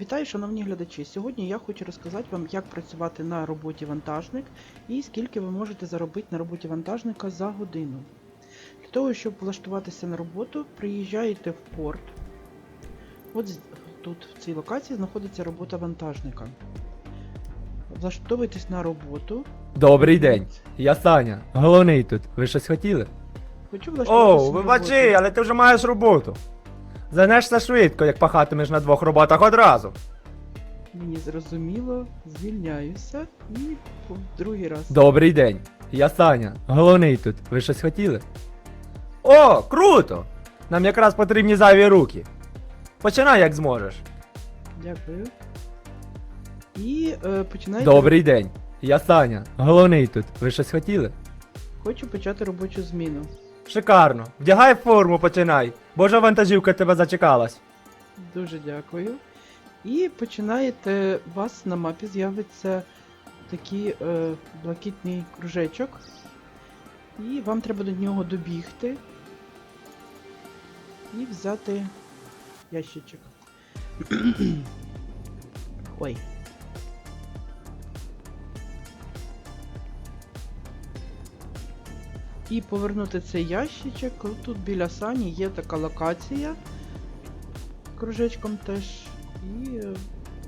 Вітаю, шановні глядачі! Сьогодні я хочу розказати вам, як працювати на роботі вантажник і скільки ви можете заробити на роботі вантажника за годину. Для того, щоб влаштуватися на роботу, приїжджаєте в порт. От тут, в цій локації, знаходиться робота вантажника. Влаштовуєтесь на роботу. Добрий день, я Саня, головний тут. Ви щось хотіли? Хочу влаштуватися О, вибачи, але ти вже маєш роботу. Занешся швидко, як пахатимеш на двох роботах одразу. Мені зрозуміло, звільняюся і в другий раз. Добрий день, я Саня, головний тут. Ви щось хотіли? О, круто! Нам якраз потрібні зайві руки. Починай як зможеш. Дякую. І е, починайте. Добрий день, я Саня, головний тут. Ви щось хотіли? Хочу почати робочу зміну. Шикарно. Вдягай форму, починай. Божа вантажівка тебе зачекалась. Дуже дякую. І починаєте, у вас на мапі з'явиться такий е, блакитний кружечок. І вам треба до нього добігти і взяти ящичок. Ой. І повернути цей ящичок. Тут біля сані є така локація кружечком теж і е,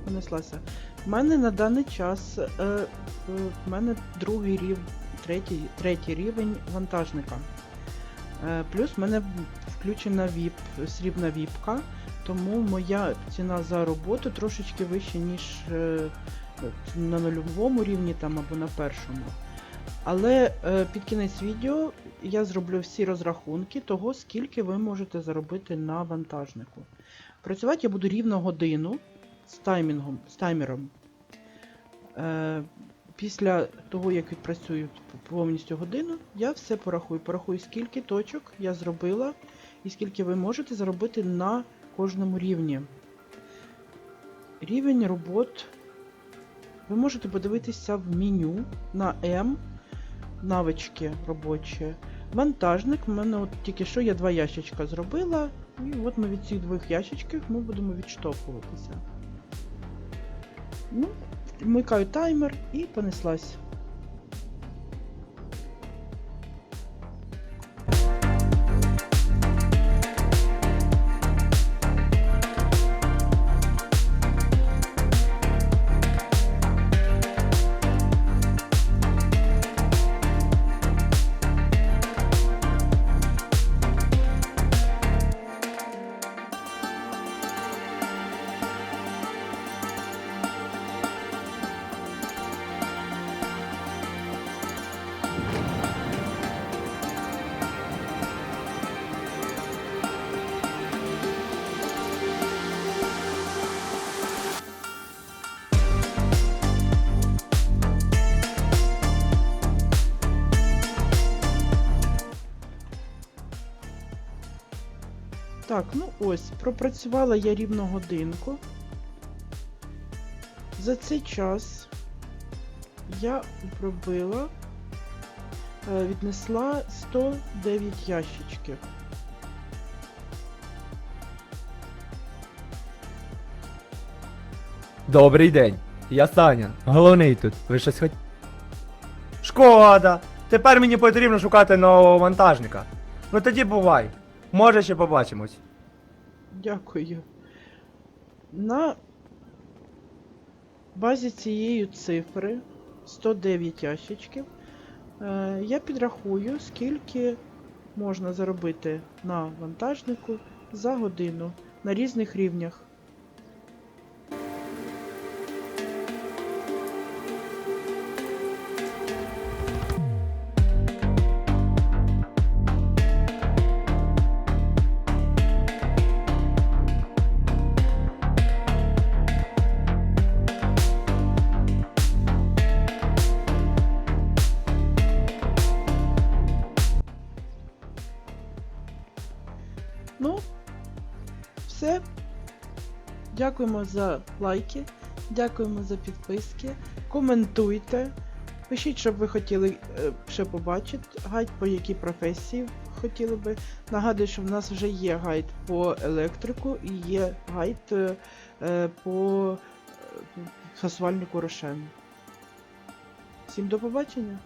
понеслася. У мене на даний час е, е, в мене другий рів, третій, третій рівень вантажника. Плюс в мене включена VIP, срібна віпка, тому моя ціна за роботу трошечки вища, ніж е, на нульовому рівні там або на першому. Але е, під кінець відео я зроблю всі розрахунки того, скільки ви можете заробити на вантажнику. Працювати я буду рівно годину з таймінгом, з таймером. Е, після того, як відпрацюю повністю годину, я все порахую. Порахую, скільки точок я зробила і скільки ви можете заробити на кожному рівні. Рівень робот. Ви можете подивитися в меню на М, навички робочі. Вантажник, У мене от тільки що я два ящичка зробила, і от ми від цих двох ящичків ми будемо відштовхуватися. Ну, вмикаю таймер і понеслась. Так, ну ось, пропрацювала я рівно годинку. За цей час я пробила, е, віднесла 109 ящичків. Добрий день, я Саня, головний тут. Ви щось хотіли? Шкода! Тепер мені потрібно шукати нового вантажника. Ну тоді бувай. Може ще побачимось. Дякую. На базі цієї цифри 109 ящичків. е, Я підрахую, скільки можна заробити на вантажнику за годину на різних рівнях. Ну, все. Дякуємо за лайки, дякуємо за підписки. Коментуйте. Пишіть, що б ви хотіли е, ще побачити, гайд по якій професії хотіли би. Нагадую, що в нас вже є гайд по електрику і є гайд е, е, по фасувальнику Рошен. Всім до побачення!